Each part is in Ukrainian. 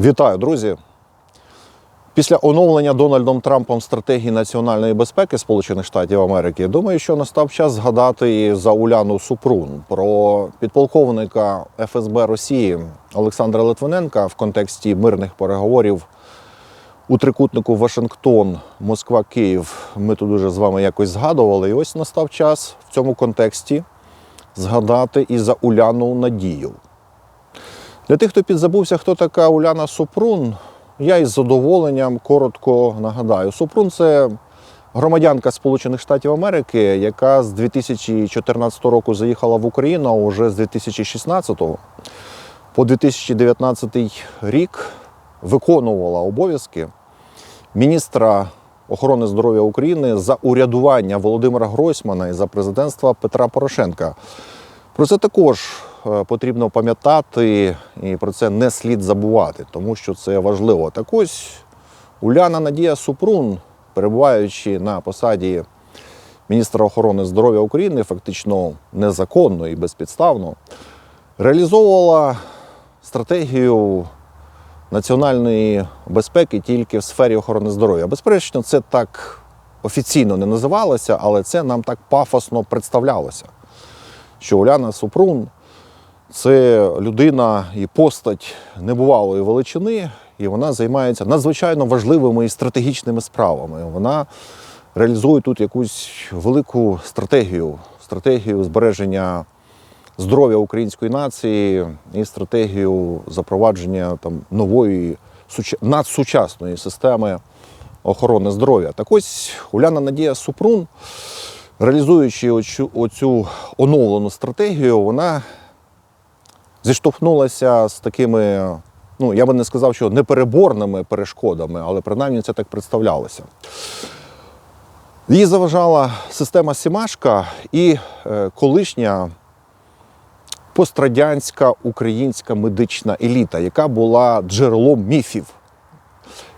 Вітаю, друзі! Після оновлення Дональдом Трампом стратегії національної безпеки Сполучених Штатів Америки, думаю, що настав час згадати і за Уляну Супрун про підполковника ФСБ Росії Олександра Литвиненка в контексті мирних переговорів у трикутнику Вашингтон, Москва, Київ. Ми тут уже з вами якось згадували. І ось настав час в цьому контексті згадати і за Уляну Надію. Для тих, хто підзабувся, хто така Уляна Супрун, я із задоволенням коротко нагадаю. Супрун це громадянка Сполучених Штатів Америки, яка з 2014 року заїхала в Україну, а вже з 2016 по 2019 рік виконувала обов'язки міністра охорони здоров'я України за урядування Володимира Гройсмана і за президентства Петра Порошенка. Про це також потрібно пам'ятати і про це не слід забувати, тому що це важливо. Так ось Уляна Надія Супрун, перебуваючи на посаді міністра охорони здоров'я України, фактично незаконно і безпідставно, реалізовувала стратегію національної безпеки тільки в сфері охорони здоров'я. Безперечно, це так офіційно не називалося, але це нам так пафосно представлялося що Уляна Супрун це людина і постать небувалої величини, і вона займається надзвичайно важливими і стратегічними справами. Вона реалізує тут якусь велику стратегію, стратегію збереження здоров'я української нації і стратегію запровадження там нової суч- надсучасної системи охорони здоров'я. Так ось Уляна Надія Супрун реалізуючи оцю, оцю оновлену стратегію, вона зіштовхнулася з такими, ну я би не сказав, що непереборними перешкодами, але принаймні це так представлялося. Їй заважала система Сімашка і е, колишня пострадянська українська медична еліта, яка була джерелом міфів.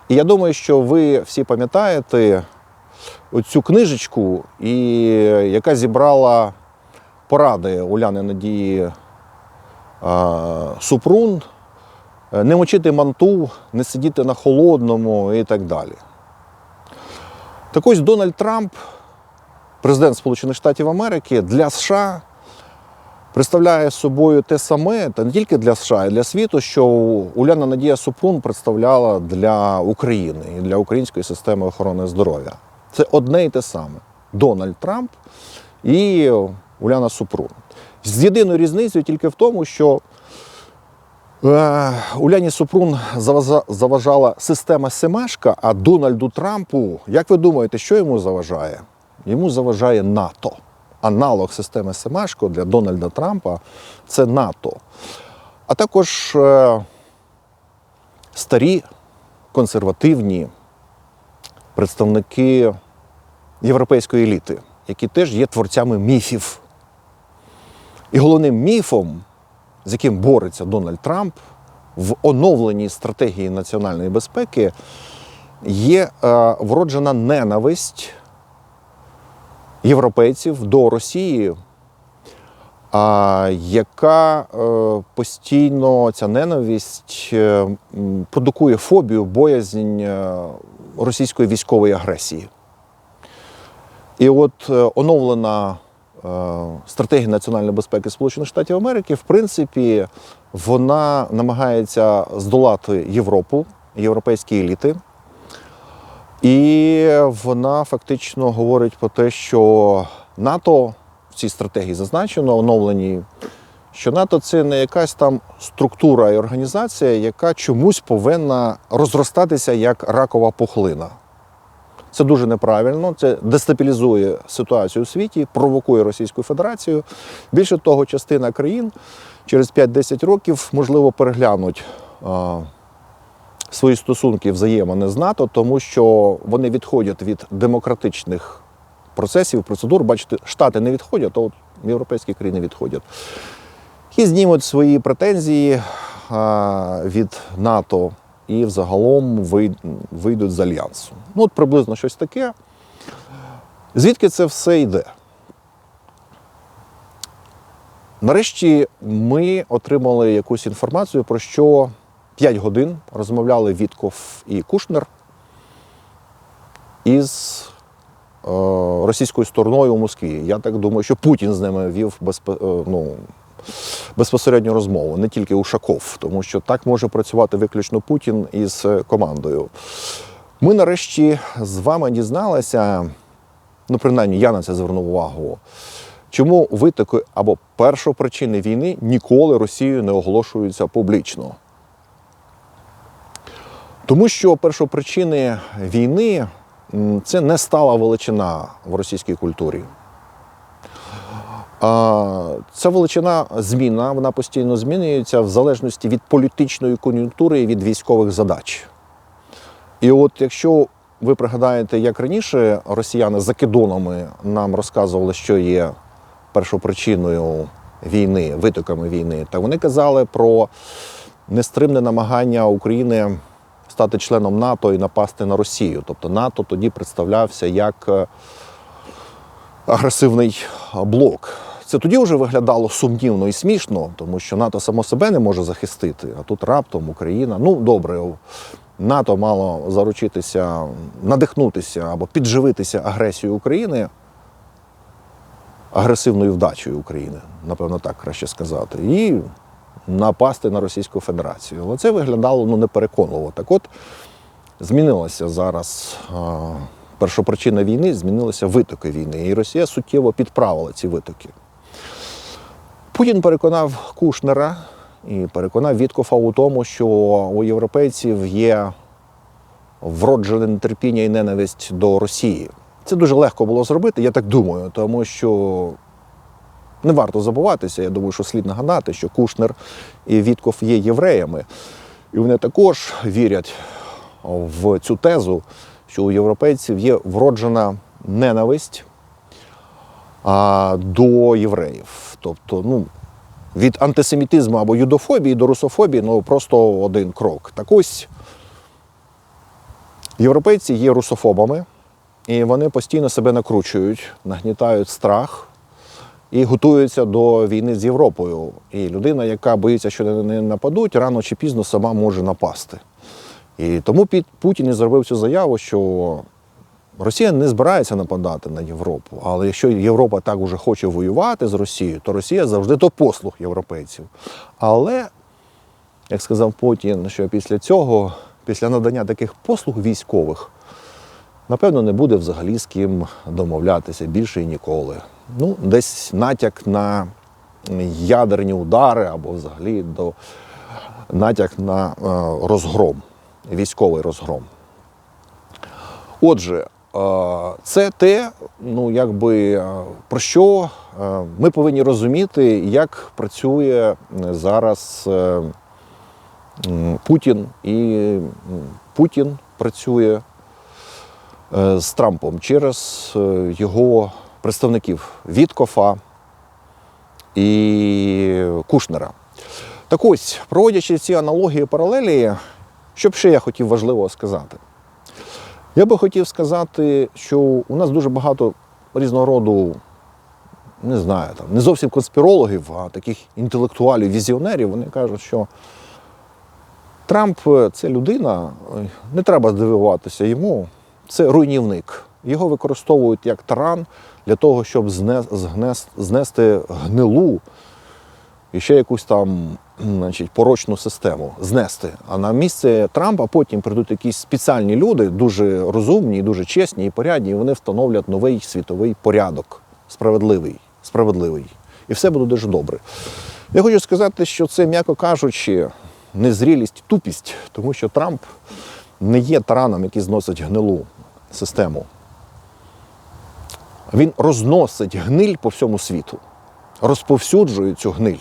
І я думаю, що ви всі пам'ятаєте оцю книжечку, і яка зібрала поради Уляни Надії Супрун, е, не мочити манту, не сидіти на холодному і так далі. Так ось Дональд Трамп, президент Сполучених Штатів Америки, для США представляє собою те саме, та не тільки для США, а й для світу, що Уляна Надія Супрун представляла для України і для української системи охорони здоров'я. Це одне і те саме. Дональд Трамп і Уляна Супрун. З єдиною різницею тільки в тому, що е, Уляні Супрун заважала система Семашка, а Дональду Трампу, як ви думаєте, що йому заважає? Йому заважає НАТО. Аналог системи Семашко для Дональда Трампа це НАТО. А також е, старі консервативні представники європейської еліти, які теж є творцями міфів. І головним міфом, з яким бореться Дональд Трамп в оновленій стратегії національної безпеки, є е, вроджена ненависть європейців до Росії, а, яка е, постійно ця ненависть е, продукує фобію, боязнь е, російської військової агресії. І от е, оновлена е, стратегія національної безпеки Сполучених Штатів Америки, в принципі, вона намагається здолати Європу, європейські еліти. І вона фактично говорить про те, що НАТО в цій стратегії зазначено, оновленій, що НАТО це не якась там структура і організація, яка чомусь повинна розростатися як ракова пухлина. Це дуже неправильно, це дестабілізує ситуацію у світі, провокує Російську Федерацію. Більше того, частина країн через 5-10 років можливо переглянуть а, свої стосунки взаємини з НАТО, тому що вони відходять від демократичних процесів, процедур. Бачите, Штати не відходять, а от європейські країни відходять. І знімуть свої претензії а, від НАТО і взагалом вийдуть з альянсу. Ну, от приблизно щось таке. Звідки це все йде? Нарешті ми отримали якусь інформацію, про що 5 годин розмовляли Вітков і Кушнер із е, російською стороною у Москві. Я так думаю, що Путін з ними вів безпе, е, ну, безпосередню розмову, не тільки Ушаков, тому що так може працювати виключно Путін із е, командою. Ми нарешті з вами дізналися, ну принаймні я на це звернув увагу. Чому витоки або першопричини війни ніколи Росією не оголошуються публічно? Тому що першопричини війни це не стала величина в російській культурі. Ця величина зміна, вона постійно змінюється в залежності від політичної кон'юнктури і від військових задач. І от якщо ви пригадаєте, як раніше росіяни за кидонами нам розказували, що є першопричиною війни, витоками війни, та вони казали про нестримне намагання України стати членом НАТО і напасти на Росію. Тобто НАТО тоді представлявся як е, агресивний блок. Це тоді вже виглядало сумнівно і смішно, тому що НАТО само себе не може захистити, а тут раптом Україна. Ну, добре, НАТО мало заручитися, надихнутися або підживитися агресією України, агресивною вдачею України, напевно, так краще сказати, і напасти на Російську Федерацію. Але це виглядало ну, непереконливо. Так от змінилася зараз першопричина війни, змінилися витоки війни, і Росія суттєво підправила ці витоки. Путін переконав Кушнера і переконав Віткофа у тому, що у європейців є вроджене нетерпіння і ненависть до Росії. Це дуже легко було зробити, я так думаю, тому що не варто забуватися. Я думаю, що слід нагадати, що Кушнер і Вітков є євреями, і вони також вірять в цю тезу, що у європейців є вроджена ненависть до євреїв. Тобто, ну, від антисемітизму або юдофобії до русофобії ну, просто один крок. Так ось європейці є русофобами, і вони постійно себе накручують, нагнітають страх і готуються до війни з Європою. І людина, яка боїться, що не нападуть, рано чи пізно сама може напасти. І тому Путін і зробив цю заяву, що Росія не збирається нападати на Європу. Але якщо Європа так уже хоче воювати з Росією, то Росія завжди до послуг європейців. Але, як сказав Путін, що після цього, після надання таких послуг військових, напевно, не буде взагалі з ким домовлятися більше і ніколи. Ну, десь натяк на ядерні удари або взагалі до натяк на е, розгром, військовий розгром. Отже, це те, ну якби е, про що е, ми повинні розуміти, як працює е, зараз е, Путін, і Путін працює е, з Трампом через е, його представників Віткофа і Кушнера. Так ось, проводячи ці аналогії паралелі, що б ще я хотів важливого сказати? Я би хотів сказати, що у нас дуже багато різного роду, не знаю, там, не зовсім конспірологів, а таких інтелектуалів, візіонерів, вони кажуть, що Трамп це людина, не треба здивуватися йому, це руйнівник. Його використовують як таран для того, щоб знести гнилу і ще якусь там значить, порочну систему знести. А на місце Трампа потім прийдуть якісь спеціальні люди, дуже розумні, дуже чесні і порядні, і вони встановлять новий світовий порядок, справедливий, справедливий. І все буде дуже добре. Я хочу сказати, що це, м'яко кажучи, незрілість, тупість, тому що Трамп не є тараном, який зносить гнилу систему. Він розносить гниль по всьому світу, розповсюджує цю гниль.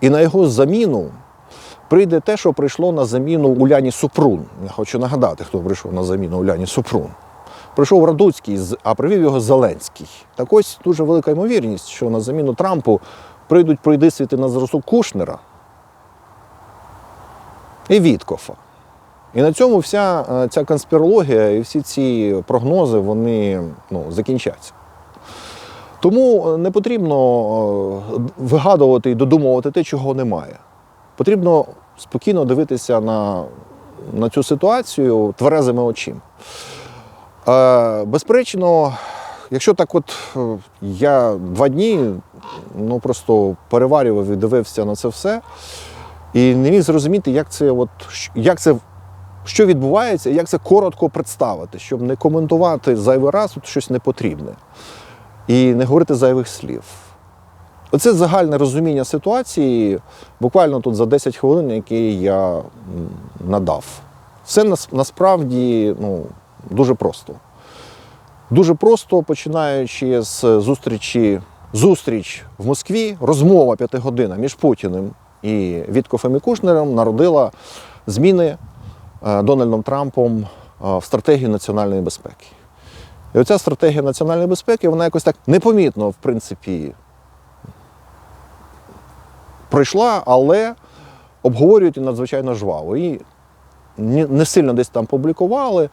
І на його заміну прийде те, що прийшло на заміну Уляні Супрун. Я хочу нагадати, хто прийшов на заміну Уляні Супрун. Прийшов Радуцький, а привів його Зеленський. Так ось дуже велика ймовірність, що на заміну Трампу прийдуть пройдисвіти на зразок Кушнера і Віткофа. І на цьому вся е, ця конспірологія і всі ці прогнози вони ну, закінчаться. Тому не потрібно е, вигадувати і додумувати те, чого немає. Потрібно спокійно дивитися на, на цю ситуацію тверезими очима. Е, безперечно, якщо так, от е, я два дні ну, просто переварював і дивився на це все, і не міг зрозуміти, як це, от, як це що відбувається, як це коротко представити, щоб не коментувати зайвий раз от щось непотрібне і не говорити зайвих слів. Оце загальне розуміння ситуації, буквально тут за 10 хвилин, які я надав. Все насправді ну, дуже просто. Дуже просто, починаючи з зустрічі, зустріч в Москві, розмова п'ятигодинна між Путіним і Віткофом і Кушнером народила зміни е, Дональдом Трампом е, в стратегію національної безпеки. І оця стратегія національної безпеки, вона якось так непомітно, в принципі, пройшла, але обговорюють і надзвичайно жваво. І не сильно десь там публікували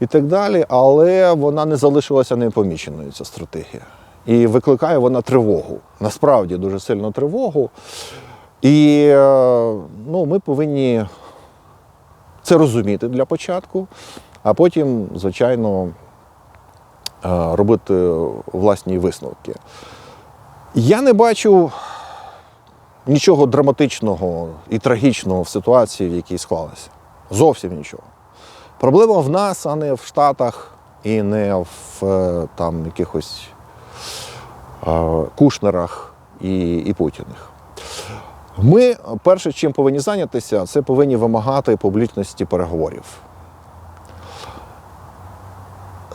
і так далі, але вона не залишилася непоміченою, ця стратегія. І викликає вона тривогу. Насправді дуже сильну тривогу. І е, ну, ми повинні це розуміти для початку, а потім, звичайно, робити власні висновки. Я не бачу нічого драматичного і трагічного в ситуації, в якій склалася. Зовсім нічого. Проблема в нас, а не в Штатах і не в е, там якихось е, Кушнерах і, і Путінах. Ми перше, чим повинні зайнятися, це повинні вимагати публічності переговорів.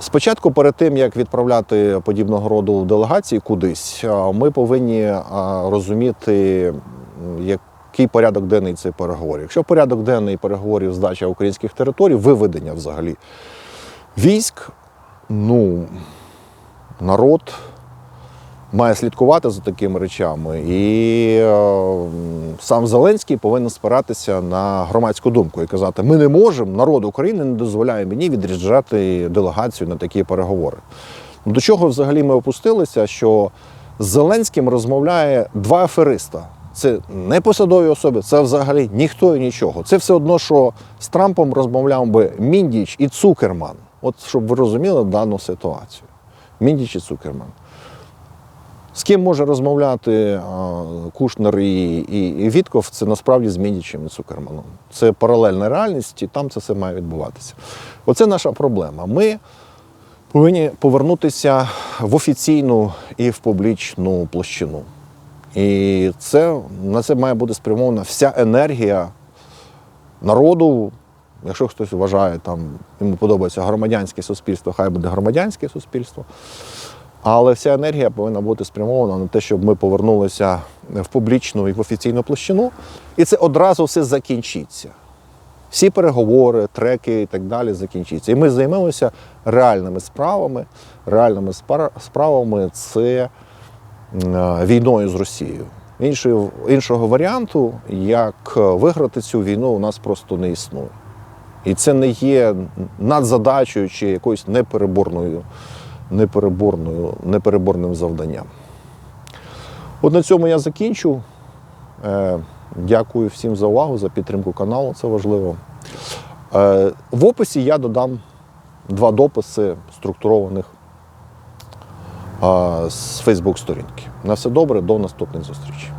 Спочатку, перед тим як відправляти подібного роду делегації кудись, ми повинні розуміти, який порядок денний цих переговорів. Якщо порядок денний переговорів здача українських територій, виведення взагалі військ, ну народ має слідкувати за такими речами, і е, сам Зеленський повинен спиратися на громадську думку і казати: ми не можемо, народ України не дозволяє мені відряджати делегацію на такі переговори. До чого взагалі ми опустилися, що з Зеленським розмовляє два афериста. Це не посадові особи, це взагалі ніхто і нічого. Це все одно, що з Трампом розмовляв би Міндіч і Цукерман. От щоб ви розуміли дану ситуацію. Міндіч і Цукерман. З ким може розмовляти Кушнер і, і, і Вітков, це насправді з Міндічем і Цукерманом. Це паралельна реальність, і там це все має відбуватися. Оце наша проблема. Ми повинні повернутися в офіційну і в публічну площину. І це, на це має бути спрямована вся енергія народу. Якщо хтось вважає, там йому подобається громадянське суспільство, хай буде громадянське суспільство. Але вся енергія повинна бути спрямована на те, щоб ми повернулися в публічну і в офіційну площину, і це одразу все закінчиться. Всі переговори, треки і так далі закінчаться. І ми займемося реальними справами. Реальними справами це війною з Росією. Іншого, іншого варіанту, як виграти цю війну, у нас просто не існує. І це не є надзадачею чи якоюсь непереборною, непереборним завданням. От на цьому я закінчу. Е, Дякую всім за увагу, за підтримку каналу, це важливо. Е, В описі я додам два дописи структурованих з Фейсбук сторінки. На все добре, до наступних зустрічей.